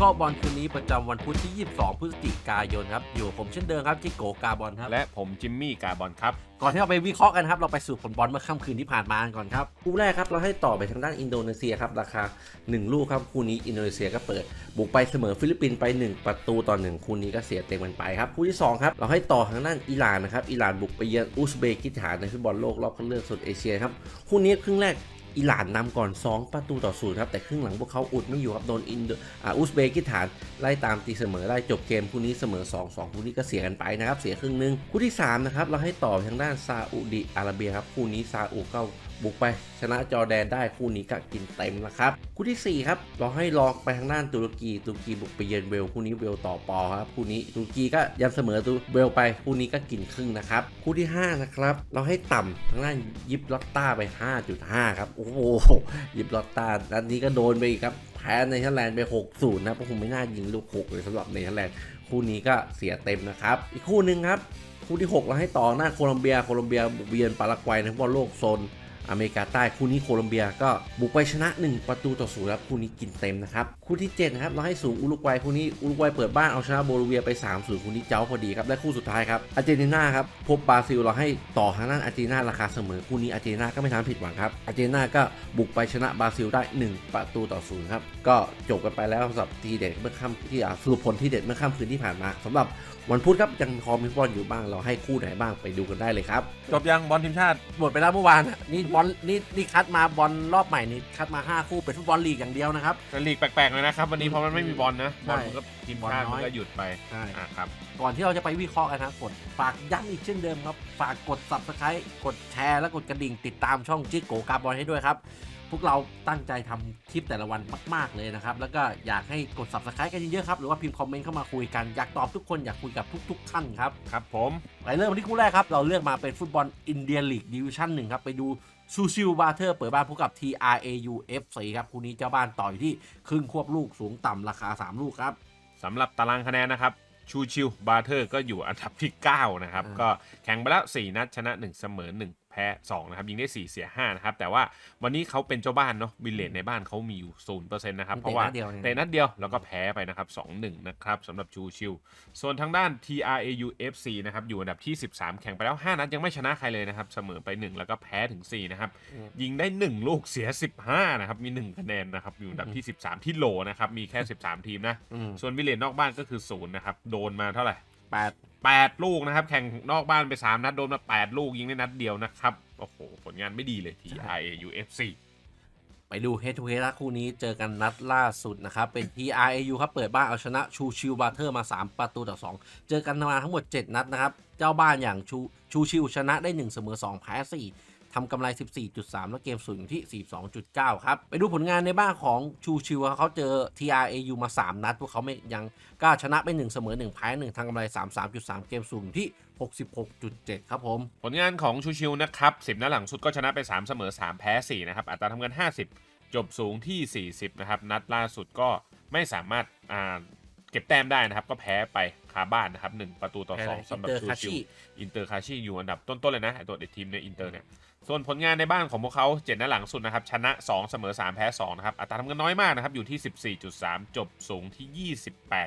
เคราะห์บอลคืนนี้ประจำวันพุธที่ 22 พฤศจิกายนครับ อยู่กับผมเช่นเดิมครับจิโกกาบอลครับและผมจิมมี่กาบอลครับ ก่อนที่เราไปวิเคราะห์กันครับ เราไปสู่ผลบอลเมื่อค่ำคืนที่ผ่านมากันก่อนครับคู่แรกครับเราให้ต่อไปทางด้านอินโดนีเซียครับราคา 1 ลูกครับคู่นี้อินโดนีเซียก็เปิด บุกไปเสมอฟิลิปปินส์ไป 1 ประตูต่อ1คู่นี้ก็เสียเต็มกันไปครับคู่ที่2ครับเราให้ต่อทางด้านอิหร่านนะครับอิหร่านบุกไปเยือนอุซเบกิสถานในฟุตบอลโลกรอบคัดเลือกโซนเอเชียครับคู่นี้ครึ่งแรก อิหร่านนำก่อน 2 ประตูต่อศูนย์ครับ แต่ครึ่งหลังพวกเขาอุดไม่อยู่ครับ โดนอินอุซเบกิสถาน ไล่ตามตีเสมอไล่จบเกมคู่นี้เสมอ 2 2 คู่นี้ก็เสียกันไปนะครับ เสียครึ่งหนึง คู่ที่ 3 นะครับ เราให้ต่อทางด้านซาอุดิอาระเบียครับ คู่นี้ซาอุก็ บุกไปชนะจอแดนได้คู่นี้ก็กินเต็มนะครับ คู่ทีสี่ 4 ครับ เราให้ลองไปทางด้านตุรกี ตุรกีบุกไปเยือนเวลคู่นี้เวลต่อปอครับ คู่นี้ตุรกีก็ยันเสมอตุเวลไปคู่นี้ก็กินครึ่งนะครับ คู่ที่ 5 นะครับ เราให้ต่ำทางด้านยิปลอตต้าไป 5.5 ครับ โอ้โหยิปลอตต้านัดนี้ก็โดนไปอีกครับแพ้ในเธอร์แลนด์ไป 6-0 นะเพราะคงไม่น่ายิงลูก6เลยสำหรับในเธอร์แลนด์คู่นี้ก็เสียเต็มนะครับ อีกคู่หนึ่งครับ คู่ที่ 6 เราให้ต่อหน้าโคลอมเบีย โคลอมเบียบุกเยือนปารากวัยในฟุตบอลโลกโซน อเมริกาใต้คู่นี้โคลอมเบียก็บุกไปชนะ 1 ประตูต่อศูนย์ครับคู่นี้กินเต็มนะครับคู่ที่7นะครับเราให้สูงอุรุกวัยคู่นี้อุรุกวัยเปิดบ้านเอาชนะโบลิเวียไป3 0คู่นี้เจ้าพอดีครับและคู่สุดท้ายครับอาร์เจนตินาครับพบบราซิลเราให้ต่อทางด้านอาร์เจนตินาราคาเสมอคู่นี้อาร์เจนตินาก็ไม่ทำผิดหวังครับอาร์เจนตินาก็บุกไปชนะบราซิลได้ 1 ประตูต่อศูนย์ครับก็จบกันไปแล้วสำหรับทีเด็ดเมื่อค่ำที่อ่าสรุปผลที่เด็ดเมื่อค่ำคืนที่ผ่านมาสำหรับ วันพุธครับยังพอมีฟุตบอลอยู่บ้างเราให้คู่ไหนบ้างไปดูกันได้เลยครับ จบยังบอลทีมชาติ หมดไปแล้วเมื่อวานอะนี่บอลนี่นี่คัดมาบอลรอบใหม่นี่คัดมา 5 คู่เป็นฟุตบอลลีกอย่างเดียวนะครับเป็นลีกแปลกๆเลยนะครับ วันนี้เพราะมันไม่มีบอลนะใช่บอลมันก็ทีมชาติบอลน้มัอยนก็หยุดไปใช่ อะครับ ก่อนที่เราจะไปวิเคราะห์กันนะกดฝากย้ำอีกเช่นเดิมครับ ฝากกด subscribe กดแชร์และกดกระดิ่งติดตามช่องจิกโกกาบอลให้ด้วยครับ พวกเราตั้งใจทำคลิปแต่ละวันมาก ๆ เลยนะครับ แล้วก็อยากให้กด subscribe กันเยอะๆครับ หรือว่าพิมพ์คอมเมนต์เข้ามาคุยกัน อยากตอบทุกคนอยากคุยกับทุก ๆ ท่านครับ ครับผมไปเริ่มที่คู่แรกครับ เราเลือกมาเป็นฟุตบอลอินเดียลีกดิวิชั่นหนึ่งครับ ไปดูซูซิลบาเทอร์เปิดบ้านพบกับ TRAU FC ครับคู่นี้เจ้าบ้านต่อยที่ครึ่งควบลูกสูงต่ำราคา 3 ลูกครับสำหรับตารางคะแนนนะครับชูชิวบาเทอร์ก็อยู่อันดับที่ 9 นะครับอ่าก็แข่งไปแล้ว 4 นัดชนะ 1 เสมอ 1แพ้2นะครับยิงได้ 4 เสีย5นะครับแต่ว่าวันนี้เขาเป็นเจ้าบ้านเนาะวิลเลตในบ้านเขามีอยู่0%นะครับเพราะว่าเตะนัดเดียวเองเตะนัดเดียวแล้วก็แพ้ไปนะครับ2-1นะครับสำหรับชูชิว ส่วนทางด้าน TRAU FC นะครับอยู่อันดับที่ 13 แข่งไปแล้ว 5 นัดยังไม่ชนะใครเลยนะครับเสมอไป 1 แล้วก็แพ้ถึง4นะครับยิงได้ 1 ลูกเสีย 15นะครับมี 1 คะแนนนะครับอยู่อันดับที่ 13 ที่โหลนะครับมีแค่ 13 ทีมนะอืมส่วนวิลเลนนอกบ้านก็คือศูนย์นะครับโดนมาเท่าไหร่แปด 8 ลูกนะครับ แข่งนอกบ้านไป 3 นัดโดนมา 8 ลูกยิงได้นัดเดียวนะครับ โอ้โห ผลงานไม่ดีเลย TRAU FC ไปดู Head to Head คู่นี้เจอกันนัดล่าสุดนะครับ เป็น TRAU ครับ เปิดบ้านเอาชนะชูชิวบาเทอร์มา 3 ประตูต่อ 2 เจอกันมาทั้งหมด 7 นัดนะครับ เจ้าบ้านอย่างชูชูชิวชนะได้ 1 เสมอ 2 แพ้ 4 ทำกำไร 14.3 แล้วเกมสูงอยู่ที่ 42.9 ครับ ไปดูผลงานในบ้านของชูชิวครับเขาเจอ TRAU มา 3 นัด พวกเขาไม่ยังกล้าชนะไป 1 เสมอ 1 แพ้ 1ทำกำไร 33.3 เกมสูงอยู่ที่ 66.7 ครับผม ผลงานของชูชิวนะครับ 10 นัดหลังสุดก็ชนะไป 3 เสมอ 3 แพ้ 4 นะครับ อัตราทำเงิน 50 จบสูงที่ 40 นะครับ นัดล่าสุดก็ไม่สามารถอ่าเก็บแต้มได้นะครับ ก็แพ้ไปคาบ้านนะครับ 1 ประตูต่อ2สำหรับชูชิวอินเตอร์คาชิอยู่อันดับต้นๆเลยนะไอตัวเด็ดทีมในอินเตอร์เนี่ย ส่วนผลงานในบ้านของพวกเขาเจ็ดนัดหลังสุดนะครับ ชนะ 2 เสมอ 3 แพ้ 2 นะครับ อัตราทำเงินน้อยมากนะครับ อยู่ที่ 14.3 จบสูงที่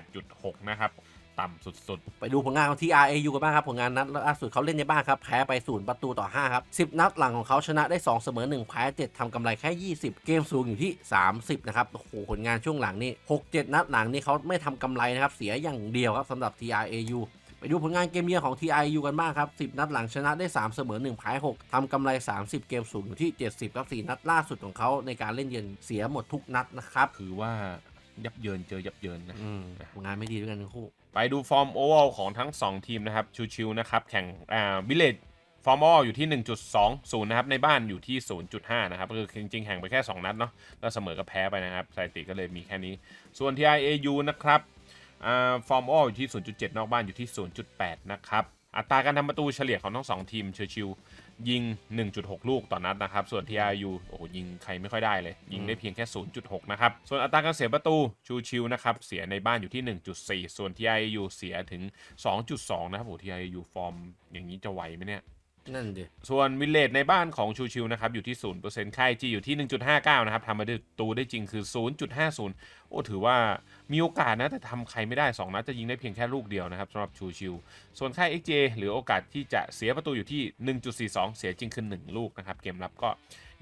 28.6 นะครับ ต่ำสุดๆ ไปดูผลงานของ TRAU กันบ้างครับ ผลงานนัดล่าสุดเขาเล่นในบ้านครับ แพ้ไปศูนย์ประตูต่อ 5 ครับ 10 นัดหลังของเขาชนะได้ 2 เสมอ 1 แพ้ 7ทำกำไรแค่ 20 เกมสูงอยู่ที่ 30 นะครับ โอ้โห ผลงานช่วงหลังนี่ 6 7 นัดหลังนี่เขาไม่ทำกำไรนะครับ เสียอย่างเดียวครับสำหรับ TRAU ไปดูผลงานเกมเยือนของ TRAU กันบ้างครับ 10 นัดหลังชนะได้ 3 เสมอ 1แพ้6ทำกำไร 30 เกมสูงอยู่ที่ 70ครับ4นัดล่าสุดของเขาในการเล่นเยือนเสียหมดทุกนัดนะครับๆคือว่ายับเยินเจอยับเยินนะอืมผลงานไม่ดีด้วยกันทั้งคู่ ไปดูฟอร์มโอเวอร์ของทั้ง 2 ทีมนะครับชิวๆนะครับแข่งอ่าวิลเลจฟอร์มโอเวอร์อยู่ที่ 1.20 นะครับ ในบ้านอยู่ที่ 0.5 นะครับ ก็คือจริงๆ แข่งไปแค่ 2 นัดเนาะ แล้วเสมอกับแพ้ไปนะครับสถิติก็เลยมีแค่นี้ ส่วน TIAU นะครับอ่า ฟอร์มโออยู่ที่ 0.7 นอกบ้านอยู่ที่ 0.8 นะครับ อัตราการทำประตูเฉลี่ยของทั้ง2ทีมชิวๆยิง 1.6 ลูกต่อนัดนะครับ ส่วน TIU โอ้โหยิงใครไม่ค่อยได้เลย ยิงได้เพียงแค่ 0.6 นะครับ ส่วนอัตราการเสียประตูชูชิวนะครับ เสียในบ้านอยู่ที่ 1.4 ส่วน TIU เสียถึง 2.2 นะครับโอ้ TIU ฟอร์มอย่างนี้จะไหวไหมเนี่ย นั่นดิ ส่วนวิลเลจในบ้านของชูชิวนะครับ อยู่ที่ 0%ค่ายจีอยู่ที่ 1.59 นะครับทำมาได้ตูได้จริงคือ 0.50 โอ้ถือว่ามีโอกาสนะ แต่ทำใครไม่ได้ 2 นัดจะยิงได้เพียงแค่ลูกเดียวนะครับสำหรับชูชิว ส่วนค่าย XJ เหลือโอกาสที่จะเสียประตูอยู่ที่ 1.42 เสียจริงคือ 1 ลูกนะครับ เกมรับก็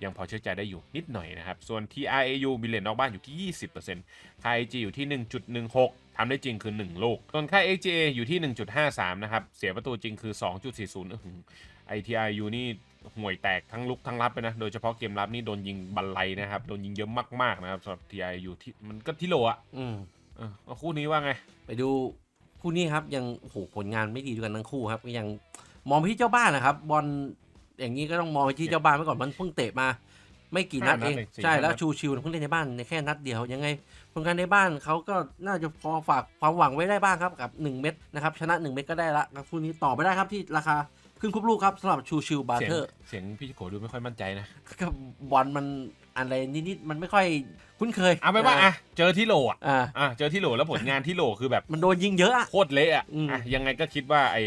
ยังพอเชื่อใจได้อยู่นิดหน่อยนะครับ ส่วน TRAU บิลเลนนอกบ้านอยู่ที่ 20%ค่าย XG อยู่ที่ 1.16 ทำได้จริงคือ 1 ลูก ส่วนค่าย XGA อยู่ที่ 1.53 นะครับ เสียประตูจริงคือ 2.40 อื้อหือ ITRU นี่ห่วยแตกทั้งลุกทั้งรับเลยนะ โดยเฉพาะเกมรับนี่โดนยิงบันไลนะครับ โดนยิงเยอะมากๆนะครับสำหรับ TRU ที่มันก็ที่โหลอะอืมเออเอาคู่นี้ว่าไง ไปดูคู่นี้ครับยังโอ้โหผลงานไม่ดีด้วยกันทั้งคู่ครับก็ยังมองไปที่เจ้าบ้านนะครับ บอลอย่างนี้ก็ต้องมองไปที่เจ้าบ้านไว้ก่อนมันเพิ่งเตะมา ไม่กี่นัดห้านัเอดงเองสี่ใช่ห้านัดแล้วชูชิวเพิ่งเล่นในบ้านในแค่นัดเดียวยังไงผลงานในบ้านเขาก็น่าจะพอฝากความหวังไว้ได้บ้างครับกับ 1 เม็ดนะครับชนะ 1 เม็ดก็ได้ละครับคู่นี้ต่อไปได้ครับที่ราคา ครึ่งคุบลูกครับสำหรับชูชิวบาเสียงเทอร์ เสียงพี่โกดูไม่ค่อยมั่นใจนะก็บอลมันอะไรนิดๆมันไม่ค่อยคุ้นเคยเอาไปนว่าอะเจอที่โหลอะอ่าอะเจอที่โหลแล้วผลงานที่โหลคือแบบมันโดนยิงเยอะอะโคตรเละอะอืมอะยังไงก็คิดว่าไอ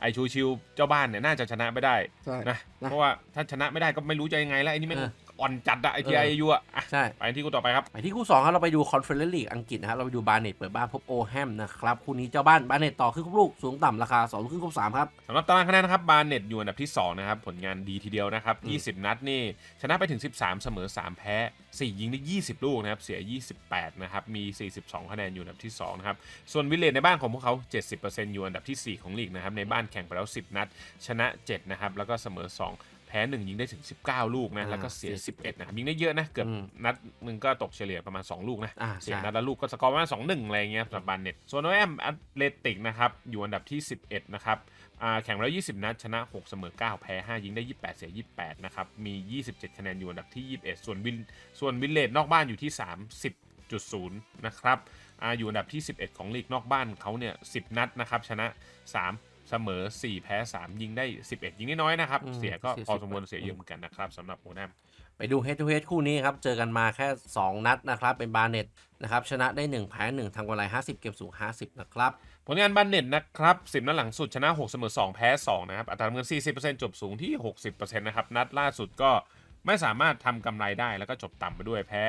ไอชูชิวเจ้าบ้านเนี่ยน่าจะชนะไม่ได้ใช่นะนะเพราะว่าถ้าชนะไม่ได้ก็ไม่รู้จะยังไงแล้วไอ้นี่มันเอออ่อนจัดอะไอเอทีอไอยูอะอะใช่ไปที่คู่ต่อไปครับไปที่คู่2ครับเราไปดูคอนเฟอเรนซ์ลีกอังกฤษนะครับเราไปดูบาร์เน็ตเปิดบ้านพบโอแฮมนะครับคู่นี้เจ้าบ้านบาร์เน็ตต่อครึ่งลูกสูงต่ำราคา2ครึ่งคูสามครับสำหรับตารางคะแนนนะครับบาร์เน็ตอยู่อันดับที่2นะครับผลงานดีทีเดียวนะครับอืม20 นัดนี่ชนะไปถึง 13 เสมอ 3 แพ้ 4 ยิงได้ 20 ลูกนะครับเสีย 28 นะครับมี 42 คะแนนอยู่อันดับที่2นะครับส่วนวิลเลจในบ้านของพวกเขา 70%อยู่อันดับทีสี่ 4 ของลีกนะครับในบ้านแข่งไปแล้ว 10 นัด ชนะ 7 นะครับแล้วก็เสมอ 2 แพ้1ยิงได้ถึง 19 ลูกนะอ่าแล้วก็เสียเสีย 11 นะครับยิงได้เยอะนะ เกือบอืมนัดหนึ่งก็ตกเฉลี่ยประมาณ 2 ลูกนะอ่าเสียใช่นัดละลูกก็สกอร์ประมาณสองหนึ่งอะไรเงี้ยสำหรับบานเน็ตส่วนโอแอมแอตเลติกนะครับ อยู่อันดับที่ 11 นะครับอ่าแข่งไปแล้ว20 นัด ชนะ 6 เสมอ 9 แพ้ 5 ยิงได้ 28 เสีย 28 นะครับ มี 27 คะแนนอยู่อันดับที่ 21 ส่วนวินส่วนวินเลดนอกบ้านอยู่ที่ 30.0 นะครับอ่าอยู่อันดับที่ 11 ของลีกนอกบ้านเขาเนี่ย10 นัดนะครับชนะ 3 เสมอ 4 แพ้ 3 ยิงได้ 11 ยิงได้น้อยนะครับอืมเสียก็เสียพอสมควร18เสียเยอะเหมือนกันนะครับสำหรับโอแอมไปดู head to head คู่นี้ครับ เจอกันมาแค่ 2 นัดนะครับ เป็นบาร์เน็ตนะครับ ชนะได้ 1 แพ้ 1ทำกำไร50 เกมสูง 50 นะครับ ผลงานบันเน็ตนะครับ 10 นัดหลังสุดชนะ 6 เสมอ 2 แพ้ 2 นะครับ อัตราเงิน 40%จบสูงที่ 60%นะครับ นัดล่าสุดก็ไม่สามารถทำกำไรได้แล้วก็จบต่ำไปด้วยแพ้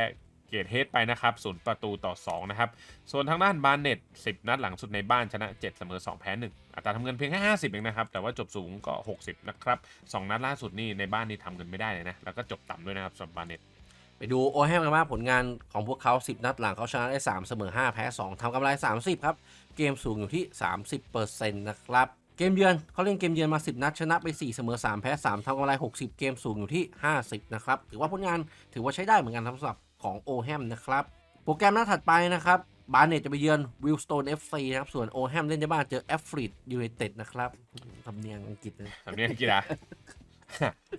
เกตเฮดไปนะครับศูนย์ประตูต่อ 2 นะครับ ส่วนทางด้านบานเน็ต10 นัดหลังสุดในบ้านชนะ 7 เสมอ 2 แพ้ 1 อัตราทำเงินเพียงแค่50 เองนะครับ แต่ว่าจบสูงก็ 60 นะครับ 2 นัดล่าสุดนี่ในบ้านนี่ทำเงินไม่ได้เลยนะ แล้วก็จบต่ำด้วยนะครับสำหรับบาเน็ตไปดูโอแฮมกันบ้างผลงานของพวกเขา 10 นัดหลังเขาชนะได้ 3 เสมอ 5 แพ้ 2ทำกำไร 30 ครับ เกมสูงอยู่ที่ 30%นะครับเกมเยือนเขาเล่นเกมเยือนมา 10 นัดชนะไป 4 เสมอ 3 แพ้ 3ทำกำไร 60 เกมสูงอยู่ที่ 50 นะครับถือว่าผลงานถือว่าใช้ได้เหมือนกันสำหรับของโอแฮมนะครับโปรแกรมหน้าถัดไปนะครับ บาร์เนตจะไปเยือนวิลสโตนเอฟซีนะครับ ส่วนโอแฮมเล่นในบ้านเจอแอฟริดยูไนเต็ดนะครับทำเนียงอังกฤษเลยสำเนียงอังกีฬา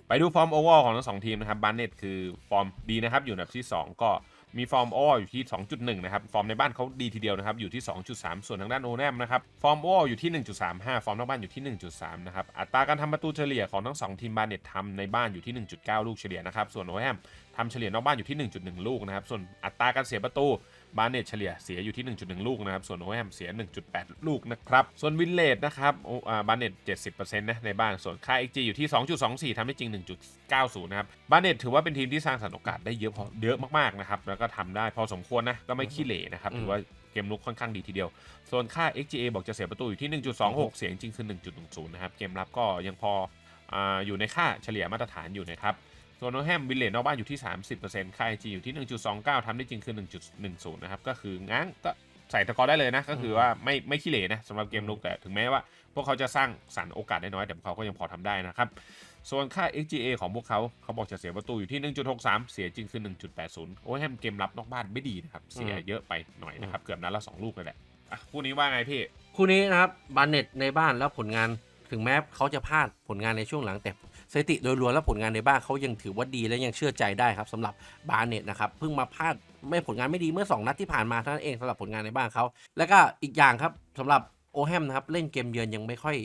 ไปดูฟอร์มโอเวอร์ของทั้งสองทีมนะครับบ a นเน็ตคือฟอร์มดีนะครับ อยู่อันดับที่ 2 ก็มีฟอร์มโอเวอร์อยู่ที่ 2.1 นะครับ ฟอร์มในบ้านเขาดีทีเดียวนะครับ อยู่ที่ 2.3 ส่วนทางด้านโอแนมนะครับ ฟอร์มโอเวอร์อยู่ที่ 1.35 ฟอร์มนอกบ้านอยู่ที่ 1.3 นะครับ อัตราการทำประตูเฉลี่ยของทั้ง 2 ทีมบ a นเน็ตทำในบ้านอยู่ที่ 1.9 ลูกเฉลี่ยนะครับ ส่วนโอแนมทำเฉลี่ยนอกบ้านอยู่ที่ 1.1 ลูกนะครับ ส่วนอัตราการเสียประตู บาร์เน็ตเฉลี่ยเสียอยู่ที่ 1.1 ลูกนะครับ ส่วนโอแฮมเสีย 1.8 ลูกนะครับ ส่วนวินเลดนะครับโออ่าบาร์เน็ต70%นะในบ้าน ส่วนค่า XG อยู่ที่ 2.24ทำได้จริง 1.90 นะครับ บาร์เน็ตถือว่าเป็นทีมที่สร้างสรรค์โอกาสได้เยอะพอเยอะมากๆนะครับ แล้วก็ทำได้พอสมควรนะ ก็ไม่ขี้เหร่นะครับ ถือว่าเกมลุกค่อนข้างดีทีเดียว ส่วนค่า XGA บอกจะเสียประตูอยู่ที่ 1.26 เสียงจริงคือ 1.10 นะครับ เกมรับก็ยังพออ่าอยู่ในค่าเฉลี่ยมาตรฐานอยู่นะครับ ส่วนโนแฮมวิลเลจนอกบ้านอยู่ที่ 30%ค่า IG อยู่ที่ 1.29ทำได้จริงคือ 1.10 นะครับ ก็คือง้างก็ใส่ตะกอร์ได้เลยนะ ก็คือว่าไม่ไม่ขี้เหร่นะสำหรับเกมลุกแต่ถึงแม้ว่า พวกเขาจะสร้างสรรค์โอกาสได้น้อยแต่พวกเขาก็ยังพอทำได้นะครับ ส่วนค่า XGA ของพวกเขาเขาบอกจะเสียประตูอยู่ที่ 1.63 เสียจริงคือ 1.80 โอ้แฮมเกมรับนอกบ้านไม่ดีนะครับ เสียเยอะไปหน่อยนะครับ เกือบนัดละ2ลูกเลยแหละอะคู่นี้ว่าไงพี่คู่นี้นะครับบาร์เน็ตในบ้านแล้วผลงานถึงแม้เขาจะพลาดผลงานในช่วงหลังแต่ สถิติโดยรวมแล้วผลงานในบ้านเขายังถือว่าดีและยังเชื่อใจได้ครับสำหรับบาร์เน็ตนะครับเพิ่งมาพลาดไม่ผลงานไม่ดีเมื่อ 2 นัดที่ผ่านมาเท่านั้นเองสำหรับผลงานในบ้านเขาแล้วก็อีกอย่างครับสำหรับโอแฮมนะครับเล่นเกมเยือนยังไม่ค่อย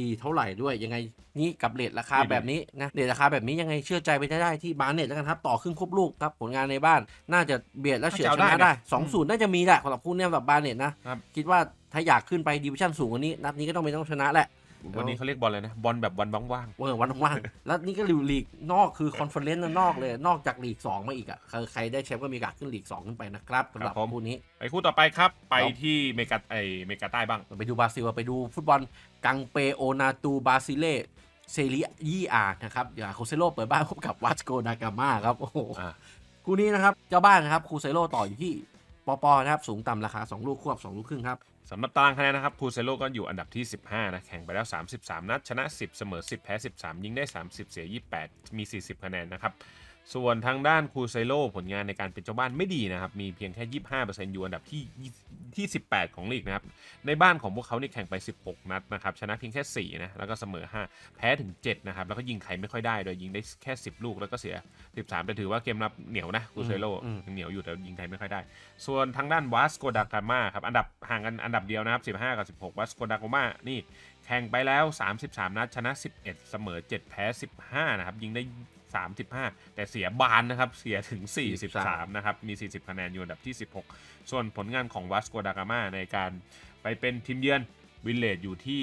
ดีเท่าไหร่ด้วยยังไงนี่กับเลทราคาไม่ดีแบบนี้นะเลทราคาแบบนี้ยังไงเชื่อใจไปได้ที่บาร์เน็ตแล้วกันครับ ต่อครึ่งครบลูกครับ ผลงานในบ้าน น่าจะเบียดและเฉือนชนะได้สองศูนย์น่าจะมีแหละสำหรับคู่เนี้ยสำหรับบาร์เน็ตนะครับคิดว่าถ้าอยากขึ้นไปดิวิชั่นสูงกว่านี้ นัดนี้ก็ต้องไม่ต้องชนะแหละ วันนี้เขาเรียกบอลอะไรนะ บอลแบบวันว่างเออวันว่างๆแล้วนี่ก็ลีกนอกคือคอนเฟอเรนซ์นอกเลย นอกจากลีก 2 มาอีกอะใครใครได้แชมป์ก็มีโอกาสขึ้นลีก 2 ขึ้นไปนะครับสำหรับคู่นี้ๆไปคู่ต่อไปครับ ไปครับที่เมกาไอเมกาใต้บ้าง ไปดูบราซิลไปดูฟุตบอลกังเปโอนาตูบราซิเล่เซเรียยี่อานะครับอย่าโคเซโลเปิดบ้านพบกับวัสโกดากามาครับโอ้โหอ่าคู่นี้นะครับเจ้าบ้านนะครับคูเซโลต่ออยู่ที่ ปอปอนะครับสูงต่ำราคา 2 ลูกควบ 2 ลูกครึ่งครับสำหรับตารางคะแนนนะครับคูเซโลก็อยู่อันดับที่ 15 นะ แข่งไปแล้ว 33 นัด ชนะ 10 เสมอ 10 แพ้ 13 ยิงได้ 30 เสีย 28 มี 40 คะแนนนะครับ ส่วนทางด้านคูเซโลผลงานในการเป็นเจ้าบ้านไม่ดีนะครับ มีเพียงแค่ 25%อยู่อันดับที่ ที่ 18 ของลีกนะครับ ในบ้านของพวกเขานี่แข่งไป 16 นัดนะครับ ชนะเพียงแค่ 4 นะ แล้วก็เสมอ 5 แพ้ถึง 7 นะครับ แล้วก็ยิงใครไม่ค่อยได้ โดยยิงได้แค่ 10 ลูก แล้วก็เสีย 13 แต่ถือว่าเกมรับเหนียวนะคูเซโลอืมเหนียวอยู่แต่ยิงใครไม่ค่อยได้ ส่วนทางด้านวัสโกดากามาครับ อันดับห่างกันอันดับเดียวนะครับ 15 กับ 16วัสโกดากามานี่แข่งไปแล้ว 33 นัด ชนะ 11 เสมอ 7 แพ้ 15 นะครับ ยิงได้ 35 แต่เสียบานนะครับ เสียถึง 43 นะครับ มี 40 คะแนนอยู่อันดับที่ 16 ส่วนผลงานของวัสโกดากามาในการไปเป็นทีมเยือนวิลเลจอยู่ที่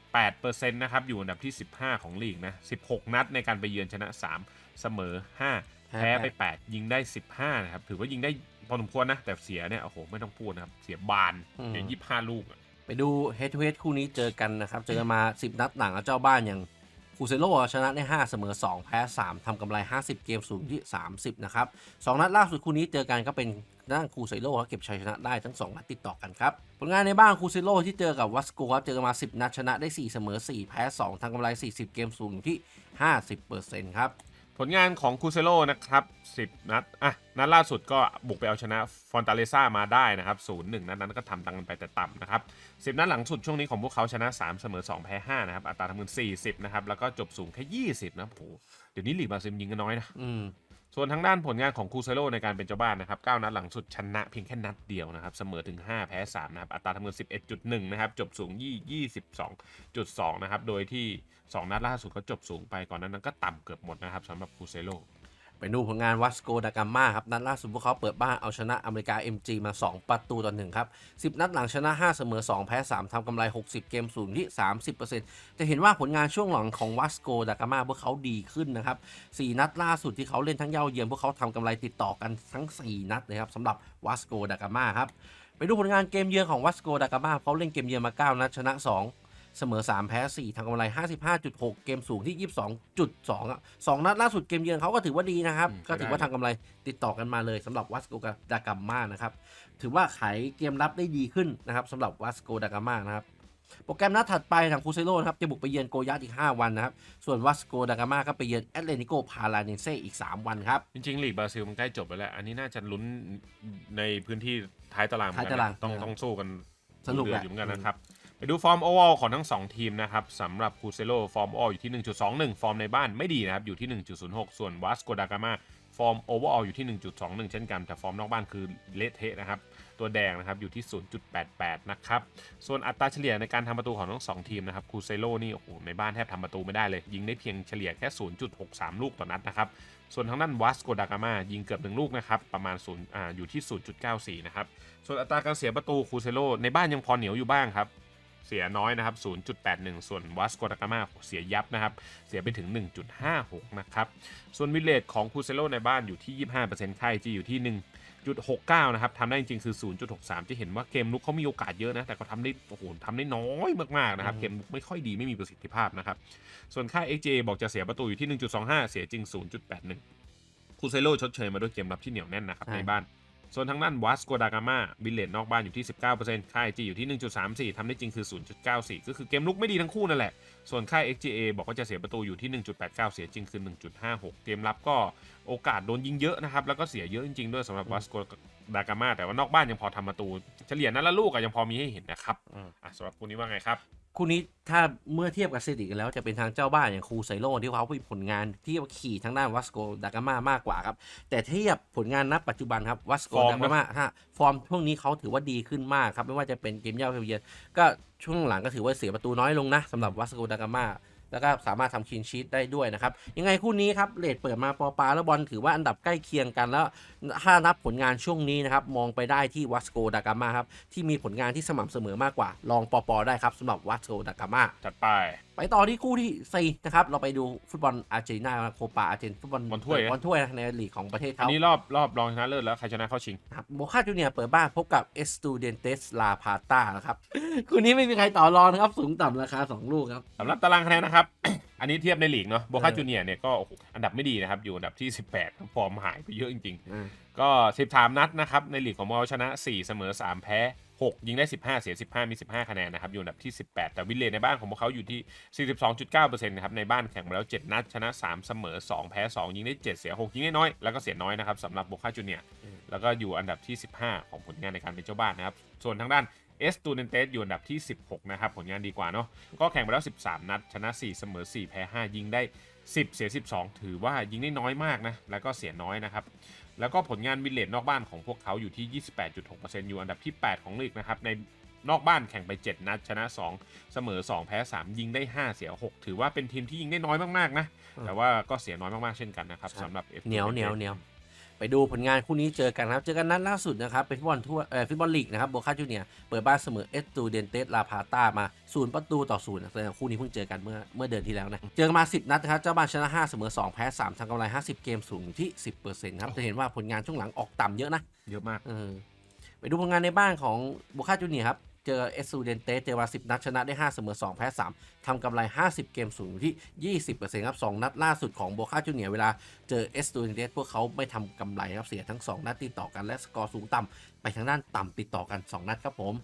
18.8%นะครับ อยู่อันดับที่ 15 ของลีกนะ 16 นัดในการไปเยือนชนะ 3 เสมอ 5 แพ้ไป 8 ยิงได้ 15 นะครับ ถือว่ายิงได้พอสมควรนะ แต่เสียเนี่ย โอ้โห ไม่ต้องพูดนะครับ เสียบานอืมเสียยี่ห้าลูกอะไปดูเฮดทูเฮดคู่นี้เจอกันนะครับ เจอกันมา 10 นัดหลังแล้วเจ้าบ้านอย่าง คูเซโลชนะได้ 5 เสมอ 2 แพ้ 3ทำกำไร 50 เกมสูงที่ 30 นะครับ2นัดล่าสุดคู่นี้เจอกันก็เป็นด้านคูเซโลครับเก็บชัยชนะได้ทั้ง 2 นัดติดต่อกันครับ ผลงานในบ้านคูเซโลที่เจอกับวัสโกครับเจอกันมา 10 นัดชนะได้ 4 เสมอ 4 แพ้ 2 ทำกำไร 40 เกมสูงอยู่ที่ 50%ครับ ผลงานของคูเซโลนะครับ 10 นัด อะ นัดล่าสุดก็บุกไปเอาชนะฟอนตาเลซ่ามาได้นะครับ0 1นัดนั้นก็ทำตังกันไปแต่ต่ำนะครับ 10 นัดหลังสุดช่วงนี้ของพวกเขาชนะ 3 เสมอ 2 แพ้ 5 นะครับ อัตราทำเงิน40 นะครับ แล้วก็จบสูงแค่ 20 นะโหเดี๋ยวนี้ลีกบราซิลยิงกันน้อยนะอื ส่วนทางด้านผลงานของคูเซโลในการเป็นเจ้าบ้านนะครับ9นัดหลังสุดชนะเพียงแค่นัดเดียวนะครับ เสมอถึง 5 แพ้ 3 นะครับ อัตราทำเงิน 11.1 นะครับ จบสูง 22.2 นะครับ โดยที่ 2 นัดล่าสุดก็จบสูงไปก่อนนานั้นก็ต่ำเกือบหมดนะครับสำหรับคูเซโล ไปดูผลงานวัสโกดากาม่าครับ นัดล่าสุดพวกเขาเปิดบ้านเอาชนะอเมริกา MG มา 2 ประตูต่อหนึ่งครับ 10 นัดหลังชนะ 5 เสมอ 2 แพ้ 3 ทำกำไร 60 เกมสูงที่ 30%จะเห็นว่าผลงานช่วงหลังของวัสโกดากาม่าพวกเขาดีขึ้นนะครับ 4 นัดล่าสุดที่เขาเล่นทั้งเย้าเยือนพวกเขาทำกำไรติดต่อกันทั้ง 4 นัดเลยครับสำหรับวัสโกดากาม่าครับไปดูผลงานเกมเยือนของวัสโกดากาม่าเขาเล่นเกมเยือนมา 9 นัดชนะ 2 เสมอ 3 แพ้ 4ทำกำไร 55.6 เกมสูงที่ 22.2อะสองนัดล่าสุดเกมเยือนเขาก็ถือว่าดีนะครับอืมก็ถือว่าทำกำไรติดต่อกันมาเลยสำหรับวัสโกดากามานะครับ ถือว่าขายเกมรับได้ดีขึ้นนะครับสำหรับวัสโกดากามานะครับโปรแกรมนัดถัดไปทางคูเซโลนะครับจะบุกไปเยือนโกยัตอีก 5 วันนะครับ ส่วนวัสโกดากามาก็ไปเยือนแอตเลติโกพาราเนเซอีก 3 วันครับ จริงๆลีกบราซิลมันใกล้จบไปแล้ว อันนี้น่าจะลุ้นในพื้นที่ท้ายตารางเหมือนกัท้ายตารางนะต้องนะครับต้องสู้กันสนุกเดืแหอดละอยู่เหมือนกันนะครับ ไปดูฟอร์มโอเวอร์ของทั้ง 2 ทีมนะครับสำหรับคูเซโลฟอร์มโอวอยู่ที่ 1.21 ฟอร์มในบ้านไม่ดีนะครับ อยู่ที่ 1.06 ส่วนวัสโกดากามาฟอร์มโอเวอร์อยู่ที่ 1.21 เช่นกันแต่ฟอร์มนอกบ้านคือเละเทะนะครับ ตัวแดงนะครับอยู่ที่ 0.88 นะครับ ส่วนอัตราเฉลี่ยในการทำประตูของทั้งสองทีมนะครับคูเซโลนี่โอ้โหในบ้านแทบทำประตูไม่ได้เลย ยิงได้เพียงเฉลี่ยแค่ 0.63 ลูกต่อนัดนะครับ ส่วนทางด้านวัสโกดากามายิงเกือบหนึ่งลูกนะครับ ประมาณ0อ่าอยู่ที่ 0.94 นะครับ ส่วนอัตราการเสียประตูคูเซโลในบ้านยังพอเหนียวอยู่บ้างครับ เสียน้อยนะครับ 0.81 ส่วนวัสโกดากามาเสียยับนะครับ เสียไปถึง 1.56 นะครับ ส่วนวิลเลจของคูเซโลในบ้านอยู่ที่ 25%ค่ายจีอยู่ที่ 1.69 นะครับทำได้จริงๆคือ 0.63 จะเห็นว่าเกมลุกเขามีโอกาสเยอะนะ แต่เขาทำได้ โอ้โหทำได้น้อยมากๆนะครับอืมเกมลุกไม่ค่อยดีไม่มีประสิทธิภาพนะครับ ส่วนค่า XG บอกจะเสียประตูอยู่ที่ 1.25 เสียจริง 0.81คูเซโลชดเชยมาด้วยเกมรับที่เหนียวแน่นนะครับในบ้าน ส่วนทางด้านวัสโกดากามาบิลเลตนอกบ้านอยู่ที่ 19%ค่าย G อยู่ที่ 1.34ทำได้จริงคือ 0.94 ก็คือเกมลุกไม่ดีทั้งคู่นั่นแหละ ส่วนค่าย XGA บอกว่าจะเสียประตูอยู่ที่ 1.89 เสียจริงคือ 1.56 เกมรับก็โอกาสโดนยิงเยอะนะครับ แล้วก็เสียเยอะจริงๆ ด้วยสำหรับวัสโกดากามาแต่ว่านอกบ้านยังพอทำประตู เฉลี่ยนัดละลูกอะยังพอมีให้เห็นนะครับอะสำหรับคู่นี้ว่าไงครับ คู่นี้ถ้าเมื่อเทียบกับสถิติกันแล้วจะเป็นทางเจ้าบ้านอย่างครูไซโลที่เขามีผลงานที่ขี่ทางด้านวัสโกดากามามากกว่าครับ แต่เทียบผลงานณปัจจุบันครับวัสโกดากามาฮะฟอร์มช่วงนี้เขาถือว่าดีขึ้นมากครับ ไม่ว่าจะเป็นเกมเย่าเกมเยือนก็ช่วงหลังก็ถือว่าเสียประตูน้อยลงนะสำหรับวัสโกดากามา แล้วก็สามารถทำคินชีตได้ด้วยนะครับ ยังไงคู่นี้ครับเลดเปิดมาปอปาแล้วบอลถือว่าอันดับใกล้เคียงกันแล้ว ถ้านับผลงานช่วงนี้นะครับ มองไปได้ที่วัสโกดากามาครับ ที่มีผลงานที่สม่ำเสมอมากกว่า ลองปอปอได้ครับสำหรับวัสโกดากามาจัดไป ไปต่อที่คู่ที่4นะครับ เราไปดูฟุตบอลอาร์เจนตินาโคปาอาร์เจนฟุตบอลบอลถ้วยนะบอลถ้วยนะในลีกของประเทศอันเขานี้รอบรอบรองชนะเลิศแล้วใครชนะเข้าชิงครับโบคาจูเนียเปิดบ้านพบกับเอสตูเดนเตสลาพาตานะครับคู่นี้ไม่มีใครต่อรองนะครับ สูงต่ำราคา 2 ลูกครับสำหรับตารางคะแนนนะครับ อันนี้เทียบในลีกเนาะโบคาเออจูเนียร์เนี่ยก็โอ้โหอันดับไม่ดีนะครับ อยู่อันดับที่ 18ครับฟอร์มหายไปเยอะจริงอ่าๆก็ 13 นัดนะครับในลีกของมอลชนะ 4 เสมอ 3 แพ้ 6 ยิงได้ 15 เสีย 15 มี 15 คะแนนนะครับ อยู่อันดับที่ 18 แต่วินเลนในบ้านของพวกเขาอยู่ที่ 42.9%นะครับ ในบ้านแข่งมาแล้ว 7 นัด ชนะ 3 เสมอ 2 แพ้ 2 ยิงได้ 7 เสีย 6 ยิงได้น้อย แล้วก็เสียน้อยนะครับสำหรับโบคาจูเนียร์แล้วก็อยู่อันดับที่ 15 ของผลงานในการเป็นเจ้าบ้านนะครับ ส่วนทางด้านเอสตูเนเตสอยู่อันดับที่ 16 นะครับ ผลงานดีกว่าเนาะ ก็แข่งไปแล้ว 13 นัด ชนะ 4 เสมอ 4 แพ้ 5 ยิงได้ 10 เสีย 12 ถือว่ายิงได้น้อยมากนะ แล้วก็เสียน้อยนะครับ แล้วก็ผลงานวินเลตนอกบ้านของพวกเขาอยู่ที่ 28.6%อยู่อันดับที่ 8 ของลีกนะครับ ในนอกบ้านแข่งไป 7 นัดชนะ 2 เสมอ 2 แพ้ 3 ยิงได้ 5 เสีย 6 ถือว่าเป็นทีมที่ยิงได้น้อยมากๆนะอืมแต่ว่าก็เสียน้อยมากๆเช่นกันนะครับใช่สำหรับ F เหนียวเหนียวเหนียว ไปดูผลงานคู่นี้เจอกันครับ เจอกันนัดล่าสุดนะครับ เป็นฟุตบอลทั่วเอ่อฟุตบอลลีกนะครับโบคาจูเนียเปิดบ้านเสมอเอสตูเดนเตสลาพาตามาศูนย์ประตูต่อศูนย์นะแสดงว่าคู่นี้เพิ่งเจอกันเมื่อเมื่อเดือนที่แล้วนะ เจอกันมา 10 นัดนะครับ เจ้าบ้านชนะ 5 เสมอ 2 แพ้ 3ทำกำไร 50 เกมสูงอยู่ที่ 10%ครับจะเห็นว่าผลงานช่วงหลังออกต่ำเยอะนะเยอะมากเออไปดูผลงานในบ้านของโบคาจูเนียครับ เจอเอสตูเดนเตสเจอมา 10 นัดชนะได้ 5 เสมอ 2 แพ้ 3 ทำกำไร 50 เกมสูงอยู่ที่ 20%ครับ 2 นัดล่าสุดของโบคาจูเนียเวลาเจอเอสตูเดนเตสพวกเขาไม่ทำกำไรครับ เสียทั้ง 2 นัดติดต่อกันและสกอร์สูงต่ำไปทางด้านต่ำติดต่อกัน 2 นัดครับผม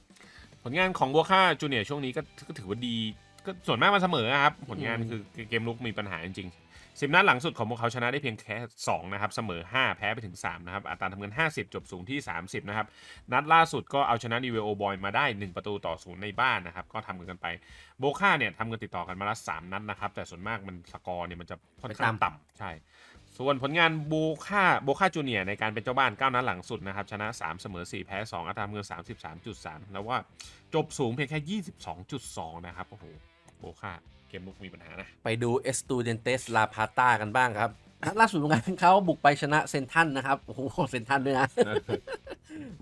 ผลงานของโบคาจูเนียช่วงนี้ก็ถือว่าดีก็ส่วนมากมันเสมอครับผลงานคือเกมลุกมีปัญหาจริงๆ สิบนัดหลังสุดของพวกเขาชนะได้เพียงแค่2นะครับเสมอ 5 แพ้ไปถึง 3 นะครับ อัตราทำเงิน 50 จบสูงที่ 30 นะครับ นัดล่าสุดก็เอาชนะดีเวโอบอยมาได้ 1 ประตูต่อศูนย์ในบ้านนะครับ ก็ทำเงินกันไป โบค่าเนี่ยทำเงินติดต่อกันมาละ3นัดนะครับ แต่ส่วนมากมันสกอร์เนี่ยมันจะค่อนข้างต่ำใช่ ส่วนผลงานโบค่าโบค่าจูเนียร์ในการเป็นเจ้าบ้าน 9 นัดหลังสุดนะครับชนะ 3 เสมอ 4 แพ้ 2 อัตราเงิน 33.3 แล้วว่าจบสูงเพียงแค่ 22.2 นะครับโอ้โหโบค่าเกมลุกมีปัญหานะ ไปดูเอสตูเดนเตสลาพาตากันบ้างครับนัดล่าสุดงานเขาบุกไปชนะเซนทันนะครับ โอ้โหเซนทันด้วยนะ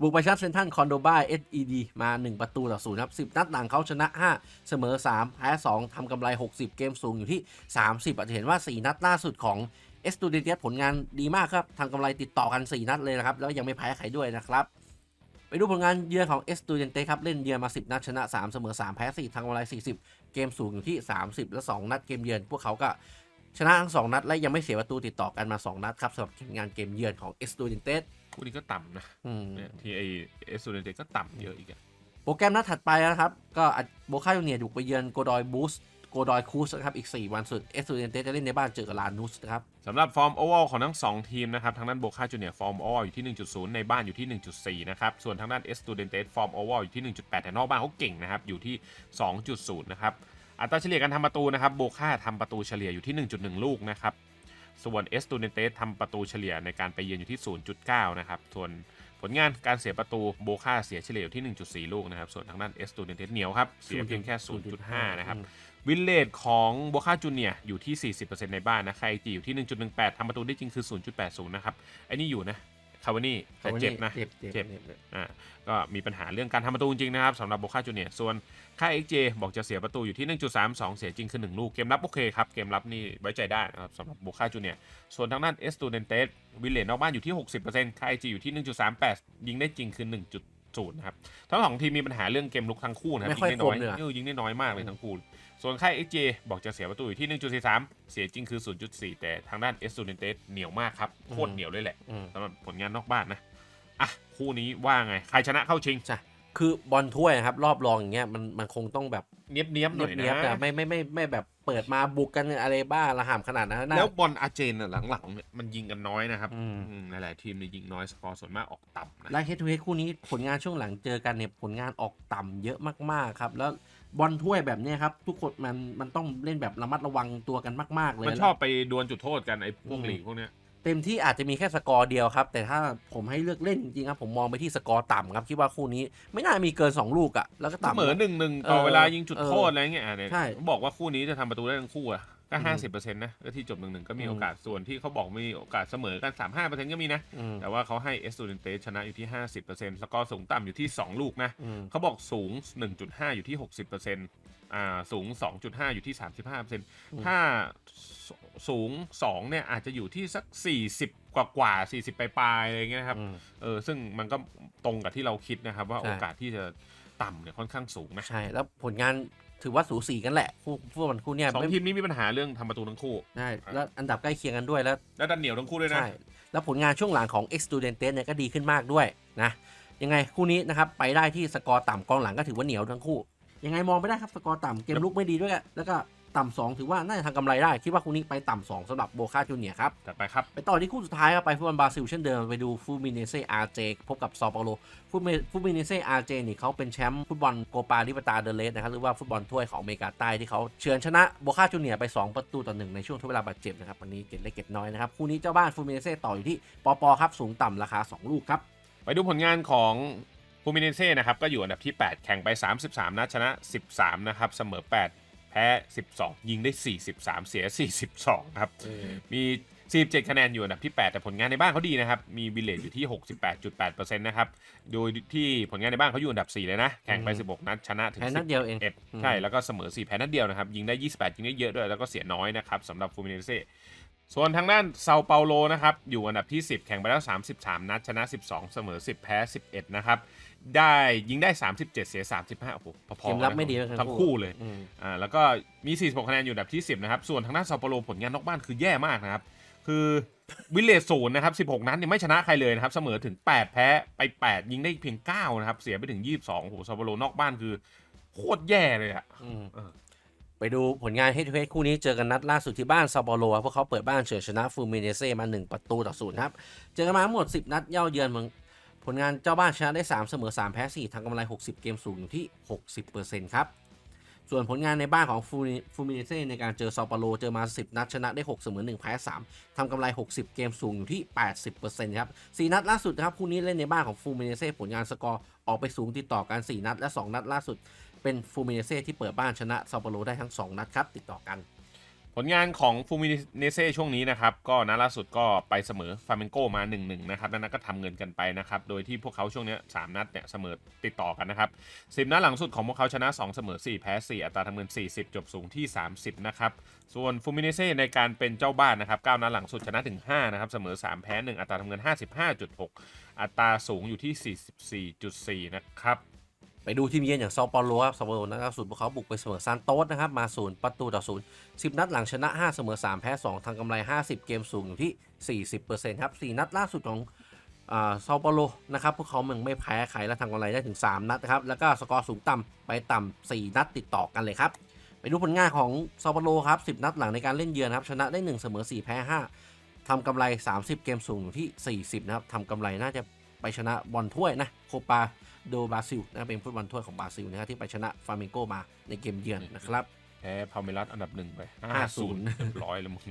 บุกไปชนะเซนทันคอนโดบา SED มา 1 ประตูต่อศูนย์ครับ10นัดหลังเขาชนะ 5 เสมอ 3 แพ้ 2ทำกำไร 60 เกมสูงอยู่ที่ 30อาจจะเห็นว่า 4 นัดล่าสุดของเอสตูเดนเตสผลงานดีมากครับทำกำไรติดต่อกัน 4 นัดเลยนะครับ แล้วยังไม่แพ้ใครด้วยนะครับ ไปดูผลงานเยือนของเอสตูเดนเตครับ เล่นเยือนมา 10 นัดชนะ 3 เสมอ 3 แพ้ 4ทำกำไร40 เกมสูงอยู่ที่ 30 และ 2 นัดเกมเยือน พวกเขาก็ชนะทั้ง 2 นัด และยังไม่เสียประตูติดต่อกันมา 2 นัดครับสำหรับผลงานเกมเยือนของเอสตูเดนเตสคู่นี้ก็ต่ำนะอืมเนี่ยทีไอเอสตูเดนเตก็ต่ำเยอะอีกอะโปรแกรมนัดถัดไปนะครับ ก็โบคาจูเนียร์บุกไปเยือนโกดอยบูส โกดอยคูสนะครับอีก 4 วันสุดเอสตูเดนเตจะเล่นในบ้านเจอกับลานุสนะครับสำหรับฟอร์มโอเวอร์ของทั้ง 2 ทีมนะครับทางด้านโบคาจูเนียร์ฟอร์มโอเวอร์อยู่ที่ 1.0 ในบ้านอยู่ที่ 1.4 นะครับ ส่วนทางด้านเอสตูเดนเตฟอร์มโอเวอร์อยู่ที่ 1.8 แต่นอกบ้านเขาเก่งนะครับอยู่ที่ 2.0 นะครับอัตราเฉลี่ยการทำประตูนะครับโบคาทำประตูเฉลี่ยอยู่ที่ 1.1 ลูกนะครับส่วนเอสตูเดนเตทำประตูเฉลี่ยในการไปเยือนอยู่ที่ 0.9 นะครับ ส่วนผลงานการเสียประตูโบค่าเสียเฉลี่ยอยู่ที่ 1.4 ลูกนะครับ ส่วนทางด้านเอสตูเดนเตเหนียวครับ เสียเพียงแค่ 0.5 นะครับ วินเลดของโบคาจูเนียอยู่ที่ 40%ในบ้านนะใครจีอยู่ที่ 1.18ทำประตูได้จริงคือ 0.80 นะครับไอ้นี่อยู่นะคาวานี่แต่เจ็บนะเจ็บเจ็บเจ็บเจ็บอ่าก็มีปัญหาเรื่องการทำประตูจริงๆนะครับสำหรับโบคาจูเนียส่วนค่า XJ บอกจะเสียประตูอยู่ที่ 1.32 เสียจริงคือ 1 ลูก เกมรับโอเคครับ เกมรับนี่ไว้ใจได้นะครับสำหรับโบคาจูเนียส่วนทางด้านเอสตูเดนเตสวินเลดนอกบ้านอยู่ที่ 60%ค่า XG อยู่ที่ 1.38 ยิงได้จริงคือ 1.0นะครับทั้งสองทีมมีปัญหาเรื่องเกมลุกทั้งคู่นะครับไม่ค่อยยิงได้น้อยคมเลยอะเออยิงได้น้อยมากเลยทั้งคู่ ส่วนค่าย XJ บอกจะเสียประตูอยู่ที่ 1.43 เสียจริงคือ 0.4 แต่ทางด้าน e s t u d e n t e เหนียวมากครับ โคตรเหนียวเลยแหละอืมสำหรับผลงานนอกบ้านนะ อะ คู่นี้ว่าไง ใครชนะเข้าชิงใช่คือบอลถ้วยนะครับ รอบรองอย่างเงี้ยมันมันคงต้องแบบเนียบเนียบๆหน่อยเนียบๆนะแต่ไม่ไม่ไม่ไม่แบบเปิดมาบุกกันอะไรบ้าระห่ำขนาดนั้นนะแล้วบอลอาร์เจนน่ะหลังๆเนี่ยมันยิงกันน้อยนะครับอืมอืมหลายๆทีมเนี่ยยิงน้อยสกอร์ส่วนมากออกต่ำนะและเฮดทูเฮดคู่นี้ผลงานช่วงหลังเจอกันเนี่ยผลงานออกต่ำเยอะมากๆครับแล้ว บอลถ้วยแบบเนี้ยครับ ทุกคนมันมันต้องเล่นแบบระมัดระวังตัวกันมากๆเลยมันชอบไปดวลจุดโทษกันไอ้พวกอืมลีกพวกเนี้ยเต็มที่อาจจะมีแค่สกอร์เดียวครับ แต่ถ้าผมให้เลือกเล่นจริงๆครับ ผมมองไปที่สกอร์ต่ำครับ คิดว่าคู่นี้ไม่น่ามีเกิน 2 ลูกอะแล้วก็เสต่ำมอนะหนึ่งหนึ่งต่อเออเวลายิงจุดเออโทษอะไรเงี้ยอะเนี่ยใช่บอกว่าคู่นี้จะทำประตูได้ทั้งคู่อะ ก็อืมห้าสิบเปอร์เซ็นต์นะก็ที่จบหนึ่งหนึ่งก็มีอืมโอกาสส่วนที่เขาบอกมีโอกาสเสมอกันสามห้าเปอร์เซ็นต์ก็มีนะอืมแต่ว่าเขาให้เอสตูเดนเตชนะอยู่ที่ห้าสิบเปอร์เซ็นต์สกอร์สูงต่ำอยู่ที่สองลูกนะอืมเขาบอกสูง1.5อยู่ที่60%อ่าสูง2.5อยู่ที่35%ถ้าสสูง2เนี่ยอาจจะอยู่ที่สัก40กว่ากว่าๆ40ปลายๆอะไรเงี้ยนะครับอืมเออซึ่งมันก็ตรงกับที่เราคิดนะครับว่าใช่โอกาสที่จะ ต่ำเนี่ยค่อนข้างสูงนะใช่ แล้วผลงานถือว่าสูสีกันแหละคู่คู่มันคู่เนี้ยสองไม่ทีมนี้มีปัญหาเรื่องทำประตูทั้งคู่ใช่แล้วอันดับใกล้เคียงกันด้วยแล้วและดันเหนียวทั้งคู่ด้วยนะใช่แล้วผลงานช่วงหลังของ X Studentes เนี่ยก็ดีขึ้นมากด้วยนะยังไงคู่นี้นะครับไปได้ที่สกอร์ต่ำกองหลังก็ถือว่าเหนียวทั้งคู่ยังไงมองไม่ได้ครับสกอร์ต่ำเกมลุกไม่ดีด้วยแล้วก็ ต่ำสองถือว่าน่าจะทำกำไรได้ คิดว่าคู่นี้ไปต่ำสองสำหรับโบคาจูเนียร์ครับจัดไปครับ ไปต่อที่คู่สุดท้ายครับไปฟุตบอลบราซิลเช่นเดิมไปดูฟูมิเนเซ่อาร์เจพบกับซอเปาโลฟูมิฟูมิเนเซ่อาร์เจนี่เขาเป็นแชมป์ฟุตบอลโกปาลิปตาเดเลสนะครับหรือว่าฟุตบอลถ้วยของอเมริกาใต้ที่เขาเฉือนชนะโบคาจูเนียร์ไป 2 ประตูต่อหนึ่งในช่วงทดเวลาบาดเจ็บนะครับวันนี้เก็บเล็กเก็บน้อยนะครับคู่นี้เจ้าบ้านฟูมิเนเซ่ต่ออยู่ที่ปอปอครับสูงต่ำราคา 2 ลูกครับไปดูผลงานของฟูมิเนเซ่นะครับก็อยู่อันดับที่ 8 แข่งไป 33 นัดชนะ 13 นะครับ เสมอ 8 แพ้ 12 ยิงได้ 43 เสีย 42 ครับ มี 47 คะแนนอยู่อันดับที่ 8 แต่ผลงานในบ้านเขาดีนะครับ มีวิลเลจอยู่ที่ 68.8%นะครับ โดยที่ผลงานในบ้านเขาอยู่อันดับ 4 เลยนะ แข่งไปอืม16 นัดชนะถึงแค่นัดเดียวเอง11อืมใช่ แล้วก็เสมอ 4 แพ้นัดเดียวนะครับ ยิงได้ 28 ยิงได้เยอะด้วย แล้วก็เสียน้อยนะครับสำหรับฟูมิเนเซ่ส่วนทางด้านเซาเปาโลนะครับ อยู่อันดับที่ 10 แข่งไปแล้ว 33 นัด ชนะ 12 เสมอ 10 แพ้ 11 นะครับ ได้ยิงได้ 37 เสีย 35โอ้โหพอเกมๆรับนะไม่ดีด้วยทั้งคู่เลยอืม อ่าแล้วก็มี 46 คะแนนอยู่อันดับที่ 10 นะครับ ส่วนทางด้านเซาเปาโลผลงานนอกบ้านคือแย่มากนะครับ คือวิลเลจศูนย์นะครับ 16 นัดเนี่ยไม่ชนะใครเลยนะครับ เสมอถึง 8 แพ้ไป 8 ยิงได้เพียง 9 นะครับ เสียไปถึง 22โอ้โหเซาเปาโลนอกบ้านคือโคตรแย่เลยอะ อืมเออ ไปดูผลงานเฮดทูเฮดคู่นี้เจอกันนัดล่าสุดที่บ้านซาโปโลครับพวกเขาเปิดบ้านเฉือนชนะฟูมิเนเซ่มา 1 ประตูต่อศูนย์ครับ เจอกันมาทั้งหมด 10 นัดเย่าเยือนเมือง ผลงานเจ้าบ้านชนะได้ 3 เสมอ 3 แพ้ 4ทำกำไร 60 เกมสูงอยู่ที่ 60%ครับ ส่วนผลงานในบ้านของฟูมิเนเซ่ในการเจอซาโปโลเจอมา 10 นัดชนะได้ 6 เสมอ 1 แพ้ 3ทำกำไร 60 เกมสูงอยู่ที่ 80%ครับ 4 นัดล่าสุดนะครับคู่นี้เล่นในบ้านของฟูมิเนเซ่ผลงานสกอร์ออกไปสูงติดต่อกัน 4 นัด และ 2 นัดล่าสุด เป็นฟูมิเนเซ่ที่เปิดบ้านชนะซาโปโลได้ทั้ง 2 นัดครับติดต่อกัน ผลงานของฟูมิเนเซ่ช่วงนี้นะครับ ก็นัดล่าสุดก็ไปเสมอฟาเมนโกมา1-1นะครับนั้นก็ทำเงินกันไปนะครับ โดยที่พวกเขาช่วงเนี้ยสามนัดเนี่ยเสมอติดต่อกันนะครับสิบนัดหลังสุดของพวกเขาชนะ 2 เสมอ 4 แพ้ 4 อัตราทำเงิน 40 จบสูงที่ 30 นะครับ ส่วนฟูมิเนเซ่ในการเป็นเจ้าบ้านนะครับ9นัดหลังสุดชนะถึง5นะครับเสมอ 3 แพ้ 1 อัตราทำเงิน 55.6 อัตราสูงอยู่ที่ 44.4 นะครับ ไปดูทีมเยือนอย่างซาโปโลครับซาโปโลนัดล่าสุดพวกเขาบุกไปเสมอซานโตสนะครับมาศูนย์ประตูต่อศูนย์สิบนัดหลังชนะ 5 เสมอ 3 แพ้ 2ทางกำไร 50 เกมสูงอยู่ที่ 40%ครับ4นัดล่าสุดของซาโปโลนะครับพวกเขามันไม่แพ้ใครและทางกำไรได้ถึง 3 นัดนะครับแล้วก็สกอร์สูงต่ำไปต่ำ4นัดติดต่อกันเลยครับไปดูผลงานของซาโปโลครับ10 นัดหลังในการเล่นเยือนครับชนะได้ 1 เสมอ 4 แพ้ 5ทำกำไร 30 เกมสูงอยู่ที่ 40 นะครับทำกำไรน่าจะไปชนะบอลถ้วยนะโคปา โดบราซิลนะเป็นฟุตบอลถ้วยของบราซิลนะครับที่ไปชนะฟาเมโกมาในเกมเยือนนะครับแพ้พาเมลัสอันดับหนึ่งไป5-0 5-0เรียบร้อยแล้วมึง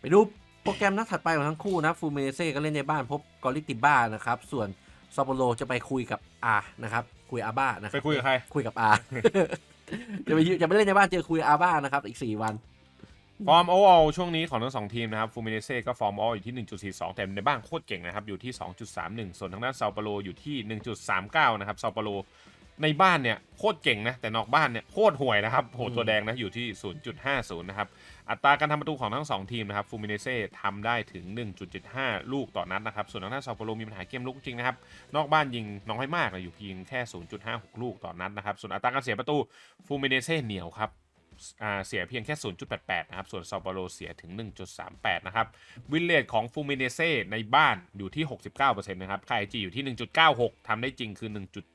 ไปดูโปรแกรมนัดถัดไปของทั้งคู่นะฟูเมเซ่ก็เล่นในบ้านพบกอริติบ้านะครับ ส่วนซาโปโลจะไปคุยกับอานะครับ คุยอาบ้านะคไปรับคุยกับใคร คุยกับอาจะไปจะไปเล่นในบ้านเจอคุยอาบ้านะครับ อีก4วัน ฟอร์มโอเวอร์ช่วงนี้ของทั้งสองทีมนะครับฟูมิเนเซ่ก็ฟอร์มโออยู่ที่ 1.42 แต่ในบ้านโคตรเก่งนะครับ อยู่ที่ 2.31 ส่วนทางด้านเซาเปาโลอยู่ที่ 1.39 นะครับเซาเปาโลในบ้านเนี่ยโคตรเก่งนะ แต่นอกบ้านเนี่ยโคตรห่วยนะครับโหตัวแดงนะอยู่ที่ 0.50 นะครับ อัตราการทำประตูของทั้ง 2 ทีมนะครับฟูมิเนเซ่ทำได้ถึง 1.75 ลูกต่อนัดนะครับ ส่วนทางด้านเซาเปาโลมีปัญหาเกมลุกจริงนะครับ นอกบ้านยิงน้อยมากเลยอยู่เพียงแค่ 0.56 ลูกต่อนัดนะครับส่วนอัตราการเสียประตูฟูมิเนเซ่เหนียวครับ เสียเพียงแค่ 0.88 นะครับ ส่วนซาโปโลเสียถึง 1.38 นะครับ วินเลดของฟูมิเนเซ่ในบ้านอยู่ที่ 69%นะครับค่าไอจีอยู่ที่ 1.96 ทำได้จริงคือ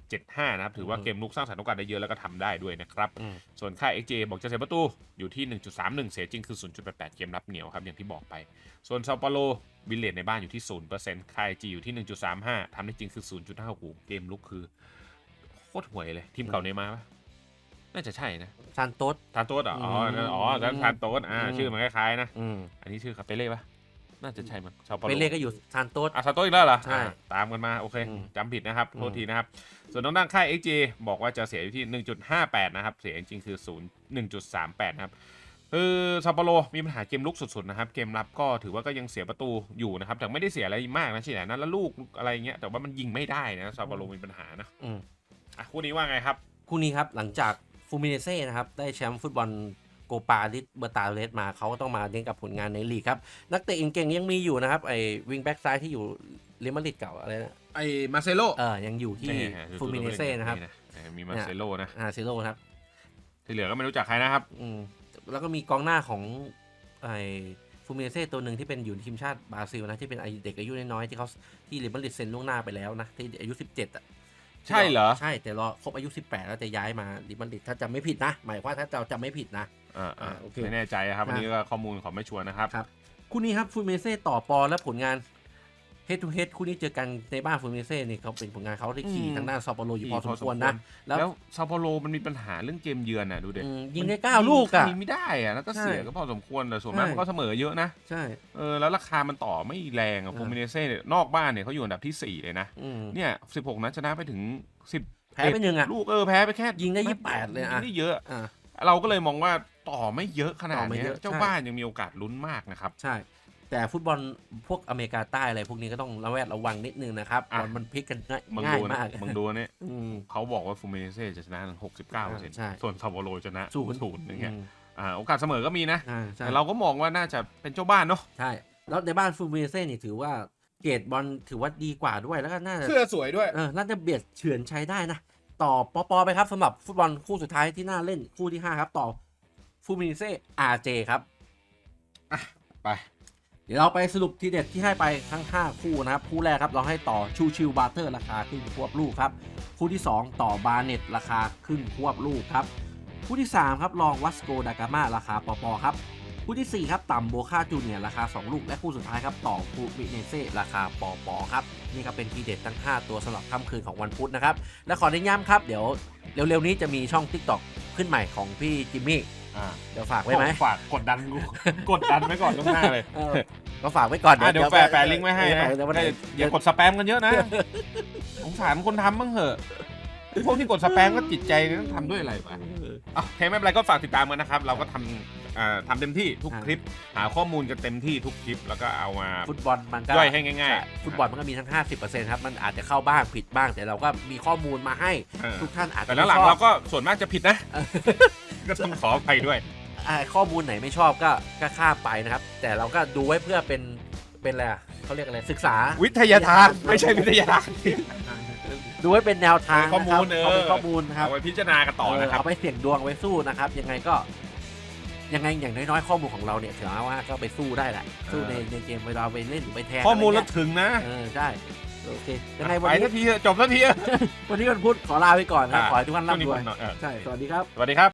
1.75 นะครับ ถือว่าเกมลุกสร้างสรรค์โอกาสได้เยอะแล้วก็ทำได้ด้วยนะครับอืมส่วนค่า XG บอกจะเสียประตูอยู่ที่ 1.31 เสียจริงคือ 0.88 เกมรับเหนียวครับ อย่างที่บอกไป ส่วนซาโปโลวินเลดในบ้านอยู่ที่ 0%ค่า IG อยู่ที่ 1.35ทำได้จริงคือ 0.56โอ้โหเกมลุกคือโคตรห่วยเลยทีมเก่าเนย์มาร์ปะ น่าจะใช่นะซานโตส ทานโต๊ดเหรออ๋ออืมนั่นอ๋อนั่นทานโต๊ดอ่าอืม ชื่อมันคล้ายๆนะ อืมอันนี้ชื่อคาเปเล่ปะน่าจะใช่มั้งซาเปาโลเปเล่ก็อยู่ซานโตสอาซาโตอีกแล้วเหรอใช่อ่าตามกันมาโอเคอืมจำผิดนะครับอืมโทษทีนะครับ ส่วนทางด้านค่าย XG บอกว่าจะเสียอยู่ที่ 1.58 นะครับ เสียจริงๆคือ 0 1.38 นะครับ คือซาเปาโลมีปัญหาเกมลุกสุดๆนะครับ เกมรับก็ถือว่าก็ยังเสียประตูอยู่นะครับ แต่ไม่ได้เสียอะไรมากนะใช่ไหมนะแล้วลูกอะไรเงี้ยแต่ว่ามันยิงไม่ได้นะซาเปาโลมีปัญหานะอืม อะคู่นี้ว่าไงครับ คู่นี้ครับหลังจาก ฟูมิเนเซ่นะครับได้แชมป์ฟุตบอลโกปาลิสเบอร์ตาเลสมาเขาก็ต้องมาเน้นกับผลงานในลีกครับ นักเตะเก่งๆยังมีอยู่นะครับไอ้วิงแบ็กซ้ายที่อยู่เรอัลมาดริดเก่าอะไรนะไอ้มาเซโลเออยังอยู่ที่ฟูมิเนเซ่นะครับมีมาเซโลนะอาร์เซโลนะครับ ที่เหลือก็ไม่รู้จักใครนะครับอืมแล้วก็มีกองหน้าของไอ้ฟูมิเนเซ่ตัวหนึ่งที่เป็นอยู่ทีมชาติบราซิลนะที่เป็นไอ้เด็กอายุน้อยๆที่เขาที่เรอัลมาดริดเซ็นล่วงหน้าไปแล้วนะที่อายุ 17อะ ใช่เหรอ ใช่แต่รอครบอายุ 18 แล้วจะย้ายมาเรอัลมาดริดถ้าจำไม่ผิดนะ หมายว่าถ้าเราจำไม่ผิดนะ อ่าอ่าอ่าโอเคไม่แน่ใจครับอันนี้ก็ข้อมูลขอไม่ชัวร์นะครับ ครับ คู่นี้ครับฟูมิเนเซ่ต่อปอและผลงาน head to head คู่นี้เจอกันในบ้านฟูมิเนเซ่นี่เขาเป็นผลงานเขาที่ขี่อืมทางด้านซอปโปโลอยู่พอขี่สพมอควรสมควรนะ แล้วแล้วซาเปาโลมันมีปัญหาเรื่องเกมเยือนน่ะดูเด็กอืมยิงได้เก้าลูกอะยิงไม่ได้อะแล้วก็ใช่เสียก็พอสมควรแต่ส่วนมากใช่มันก็เสมอเยอะนะใช่เออแล้วราคามันต่อไม่แรงอะเออโฟมิเนเซ่เนี่ยนอกบ้านเนี่ยเขาอยู่อันดับที่ 4 เลยนะอืมเนี่ย16นัดชนะไปถึง10แพ้ไปหนึ่งอะลูกเออแพ้ไปแค่ยิงได้28เลยอะไม่ได้เยอะอ่าเราก็เลยมองว่าต่อไม่เยอะขนาต่ดอไม่เนี้ยเยอะเจ้าใช่บ้านยังมีโอกาสลุ้นมากนะครับใช่ แต่ฟุตบอลพวกอเมริกาใต้อะไรพวกนี้ก็ต้องระแวดระวังนิดนึงนะครับอะบอลมันพลิกกันง่ายมึงง่ายดูนะมากมึงดูเนี่ยอืมเขาบอกว่าฟูมิเนเซ่จะชนะถึง69เปอร์เซ็นต์ใช่ส่วนซาโปโลชนะศูนย์ศูนย์อย่างเงี้ยอืมอ่าโอกาสเสมอก็มีนะอ่าใช่แต่เราก็มองว่าน่าจะเป็นเจ้าบ้านเนาะใช่แล้วในบ้านฟูมิเนเซ่นี่ถือว่าเกรดบอลถือว่าดีกว่าด้วยแล้วก็น่าจะเสื้อสวยด้วยเออน่าจะเบียดเฉือนใช้ได้นะต่อปอปอไปครับสำหรับฟุตบอลคู่สุดท้ายที่น่าเล่นคู่ที่ 5 ครับ ต่อฟูมิเนเซ่อาร์เจครับ ไปเดี๋ยวเราไปสรุปทีเด็ดที่ให้ไปทั้ง 5 คู่นะครับ คู่แรกครับเราให้ต่อชูชิวบาร์เตอร์ราคาขึ้นควบลูกครับ คู่ที่ 2 ต่อบาร์เน็ตราคาขึ้นควบลูกครับ คู่ที่ 3 ครับลองวัสโกดากามาราคาปอปอครับ คู่ทีสี่4 ครับต่ำโบคาจูเนียราคา 2 ลูก และคู่สุดท้ายครับต่อฟูมิเนเซ่ราคาปอปอครับ นี่ก็เป็นทีเด็ดทั้ง 5 ตัวสำหรับค่ำคืนของวันพุธนะครับและขอเน้นย้ำครับเดี๋ยวเร็วๆนี้จะมีช่อง TikTok ขึ้นใหม่ของพี่จิมมี่ อ่าเดี๋ยวฝากไว้ไหมฝากกดดันกูกดดันไว้ก่อนล่วงหน้าเลยเออก็ฝากไว้ก่อนอะเดี๋ยวแปะแปะลิงก์ไว้ให้นะเดี๋ยววันไหนอย่ากดสแปมกันเยอะนะสงสารคนทำบ้างเหอะพวกที่กดสแปมก็จิตใจต้องทำด้วยอะไรวะอะโอเคไม่เป็นไรก็ฝากติดตามกันนะครับ เราก็ทำอ่าทำเต็มที่ทุกอ่าคลิป หาข้อมูลกันเต็มที่ทุกคลิป แล้วก็เอามาฟุตบอลมันก็ย่อยให้ง่ายใช่ฟุตบอลมันก็มีทั้ง 50%ครับมันอาจจะเข้าบ้างผิดบ้าง แต่เราก็มีข้อมูลมาให้เออทุกท่านอาจจะแต่แล้วหลังไม่ชเราอบก็ส่วนมากจะผิดนะเออ ก็ต้องขออภัยด้วย อ่าข้อมูลไหนไม่ชอบก็ก็ข้ามไปนะครับ แต่เราก็ดูไว้เพื่อเป็นเป็นอะไรอะเขาเรียกอะไรศึกษา วิทยาทานไม่ใช่วิทยาทาน ดูไว้เป็นแนวทางข้อมูลนะครับเออ เอาเป็นข้อมูลนะครับ เอาไว้พิจารณากันต่อนะครับ เเอาไปเสี่ยงดวงไว้สู้นะครับ ยังไงก็ยังไงอย่างน้อยๆข้อมูลของเราเนี่ยถือว่าก็ไปสู้ได้แหละสู้ในในเกมเวลาไปเล่นหรือไปแทงข้อมูละไรเราเงี้ยถึงนะเออใช่โอเคยังไงวันไปนี้สักทีเถอะจบสักทีเถอะวันนี้วันพุธขอลาไปก่อนนะครับอ่าขอให้ทุกท่านช่วงร่ำนี้รวยผมเนอะเออใช่ สวัสดีครับ สวัสดีครับ